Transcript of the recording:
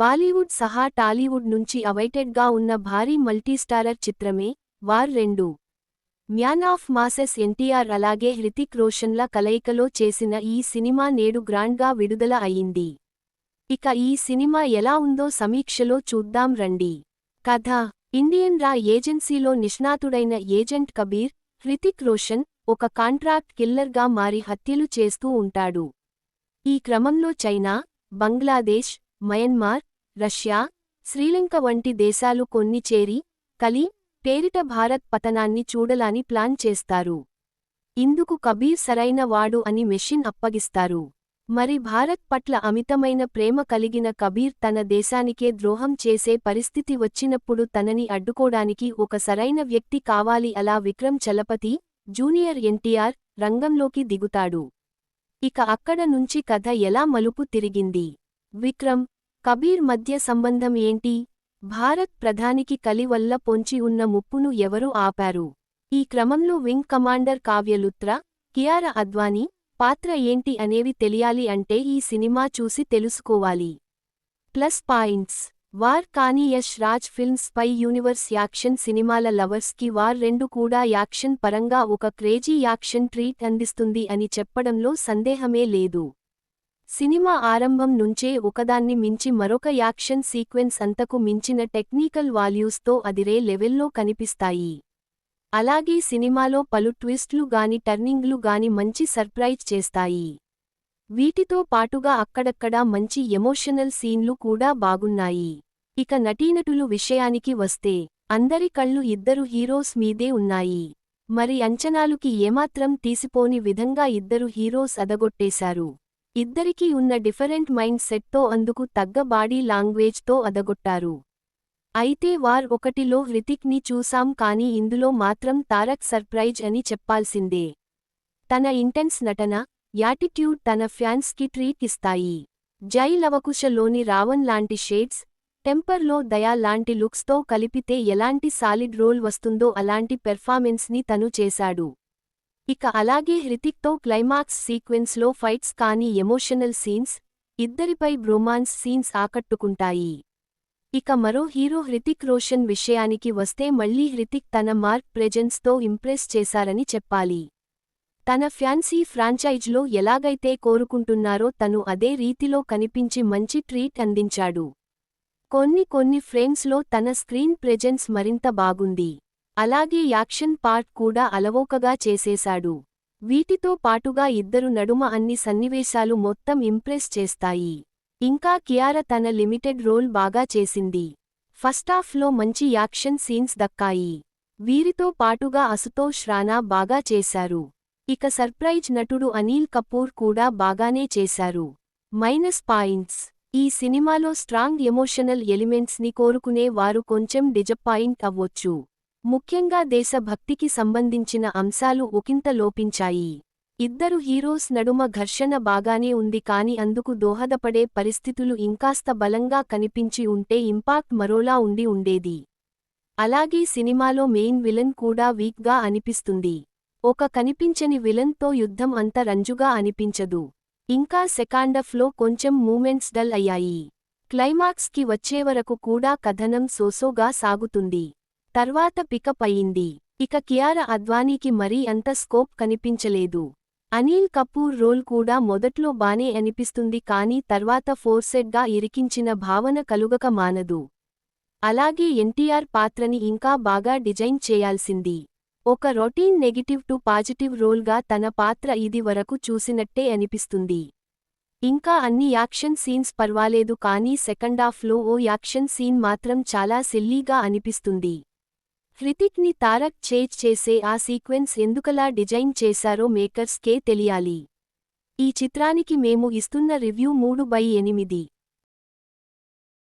బాలీవుడ్ సహా టాలీవుడ్ నుంచి అవైటెడ్గా ఉన్న భారీ మల్టీస్టారర్ చిత్రమే వార్ రెండు. మ్యాన్ ఆఫ్ మాసెస్ ఎన్టీఆర్ అలాగే హృతిక్ రోషన్ల కలయికలో చేసిన ఈ సినిమా నేడు గ్రాండ్గా విడుదల అయింది. ఇక ఈ సినిమా ఎలా ఉందో సమీక్షలో చూద్దాం రండి. కథ. ఇండియన్ రా ఏజెన్సీలో నిష్ణాతుడైన ఏజెంట్ కబీర్ హృతిక్ రోషన్ ఒక కాంట్రాక్ట్ కిల్లర్గా మారి హత్యలు చేస్తూ ఉంటాడు. ఈ క్రమంలో China Bangladesh Myanmar Russia Sri Lanka వంటి దేశాలు కొన్ని చేరి కలి పేరిట భారత్ పతనాన్ని చూడలాని ప్లాన్ చేస్తారు. ఇందుకు కబీర్ సరైన వాడు అని మెషిన్ అప్పగిస్తారు. మరి భారత్ పట్ల అమితమైన ప్రేమ కలిగిన కబీర్ తన దేశానికే ద్రోహం చేసే పరిస్థితి వచ్చినప్పుడు తనని అడ్డుకోడానికి ఒక సరైన వ్యక్తి కావాలి అలా విక్రమ్ చలపతి జూనియర్ ఎన్టీఆర్ రంగంలోకి దిగుతాడు. ఇక అక్కడ నుంచి కథ ఎలా మలుపు తిరిగింది? విక్రమ్ కబీర్ మధ్య సంబంధం ఏంటి? భారత్ ప్రధానికి కలి వల్ల పొంచి ఉన్న ముప్పును ఎవరు ఆపారు? ఈ క్రమంలో వింగ్ కమాండర్ కావ్యలుత్ర కియార అద్వానీ పాత్ర ఏంటి అనేవి తెలియాలి అంటే ఈ సినిమా చూసి తెలుసుకోవాలి. Plus points. వార్ కానీ యష్ రాజ్ ఫిల్మ్స్ పై యూనివర్స్ యాక్షన్ సినిమాల లవర్స్కి వార్ రెండు కూడా యాక్షన్ పరంగా ఒక క్రేజీ యాక్షన్ ట్రీట్ అందిస్తుంది అని చెప్పడంలో సందేహమే లేదు. సినిమా ఆరంభం నుంచే ఒకదాన్ని మించి మరొక యాక్షన్ సీక్వెన్స్ అంతకు మించిన టెక్నికల్ వాల్యూస్తో అదిరే లెవెల్లో కనిపిస్తాయి. అలాగే సినిమాలో పలు ట్విస్ట్లు గాని టర్నింగ్లు గాని మంచి సర్ప్రైజ్ చేస్తాయి. వీటితో పాటుగా అక్కడక్కడా మంచి ఎమోషనల్ సీన్లు కూడా బాగున్నాయి. ఇక నటీనటులు విషయానికి వస్తే అందరి కళ్ళు ఇద్దరు హీరోస్ మీదే ఉన్నాయి. మరి అంచనాలుకి ఏమాత్రం తీసిపోని విధంగా ఇద్దరు హీరోస్ అదగొట్టేశారు. ఇద్దరికీ ఉన్న డిఫరెంట్ మైండ్ సెట్తో అందుకు తగ్గ బాడీ లాంగ్వేజ్తో అదగొట్టారు. అయితే వార్ ఒకటిలో హృతిక్ని చూసాం కానీ ఇందులో మాత్రం తారక్ సర్ప్రైజ్ అని చెప్పాల్సిందే. తన ఇంటెన్స్ నటన యాటిట్యూడ్ తన ఫ్యాన్స్కి ట్రీట్ ఇస్తాయి. జై లవకుశలోని రావణ్ లాంటి షేడ్స్ టెంపర్లో దయా లాంటి లుక్స్తో కలిపితే ఎలాంటి సాలిడ్ రోల్ వస్తుందో అలాంటి పెర్ఫార్మెన్స్ని తను చేశాడు. ఇక అలాగే హృతిక్తో క్లైమాక్స్ సీక్వెన్స్లో ఫైట్స్ కానీ ఎమోషనల్ సీన్స్ ఇద్దరిపై బ్రోమాన్స్ సీన్స్ ఆకట్టుకుంటాయి. ఇక మరో హీరో హృతిక్ రోషన్ విషయానికి వస్తే మళ్ళీ హృతిక్ తన మార్క్ ప్రెజెన్స్తో ఇంప్రెస్ చేశారని చెప్పాలి. తన ఫ్యాన్సీ ఫ్రాంచైజ్లో ఎలాగైతే కోరుకుంటున్నారో తను అదే రీతిలో కనిపించి మంచి ట్రీట్ అందించాడు. కొన్ని కొన్ని ఫ్రేమ్స్లో తన స్క్రీన్ ప్రెజెన్స్ మరింత బాగుంది. అలాగే యాక్షన్ పార్ట్ కూడా అలవోకగా చేసేశాడు. వీటితో పాటుగా ఇద్దరు నడుమ అన్ని సన్నివేశాలు మొత్తం ఇంప్రెస్ చేస్తాయి. ఇంకా కియార తన లిమిటెడ్ రోల్ బాగా చేసింది. ఫస్టాఫ్లో మంచి యాక్షన్ సీన్స్ దక్కాయి. వీరితో పాటుగా అసుతోష్ రాణా బాగా చేశారు. ఇక సర్ప్రైజ్ నటుడు అనిల్ కపూర్ కూడా బాగానే చేశారు. Minus points. ఈ సినిమాలో స్ట్రాంగ్ ఎమోషనల్ ఎలిమెంట్స్ని కోరుకునే వారు కొంచెం డిజపాయింట్ అవ్వొచ్చు. ముఖ్యంగా దేశభక్తికి సంబంధించిన అంశాలు ఒకింత లోపించాయి. ఇద్దరు హీరోస్ నడుమ ఘర్షణ బాగానే ఉంది కాని అందుకు దోహదపడే పరిస్థితులు ఇంకాస్త బలంగా కనిపించి ఉంటే ఇంపాక్ట్ మరోలా ఉండి ఉండేది. అలాగే సినిమాలో మెయిన్ విలన్ కూడా వీక్గా అనిపిస్తుంది. ఒక కనిపించని విలన్తో యుద్ధం అంత రంజుగా అనిపించదు. ఇంకా సెకాండఫ్లో కొంచెం మూమెంట్స్ డల్ అయ్యాయి. క్లైమాక్స్కి వచ్చేవరకు కూడా కథనం సోసోగా సాగుతుంది. తర్వాత పికప్ అయింది ఇక కియార అద్వానీకి మరీ అంత స్కోప్ కనిపించలేదు. అనిల్ కపూర్ రోల్ కూడా మొదట్లో బానే అనిపిస్తుంది కానీ తర్వాత ఫోర్సెడ్గా ఇరికించిన భావన కలుగక మానదు. అలాగే ఎన్టీఆర్ పాత్రని ఇంకా బాగా డిజైన్ చేయాల్సింది. ఒక రొటీన్ నెగిటివ్ టు పాజిటివ్ రోల్గా తన పాత్ర ఇది వరకు చూసినట్టే అనిపిస్తుంది. ఇంకా అన్ని యాక్షన్ సీన్స్ పర్వాలేదు కానీ సెకండాఫ్లో ఓ యాక్షన్ సీన్ మాత్రం చాలా సిల్లీగా అనిపిస్తుంది. ని తారక్ చేజ్ చేసే ఆ సీక్వెన్స్ ఎందుకలా డిజైన్ చేశారో మేకర్స్కే తెలియాలి. ఈ చిత్రానికి మేము ఇస్తున్న రివ్యూ మూడు బై ఎనిమిది.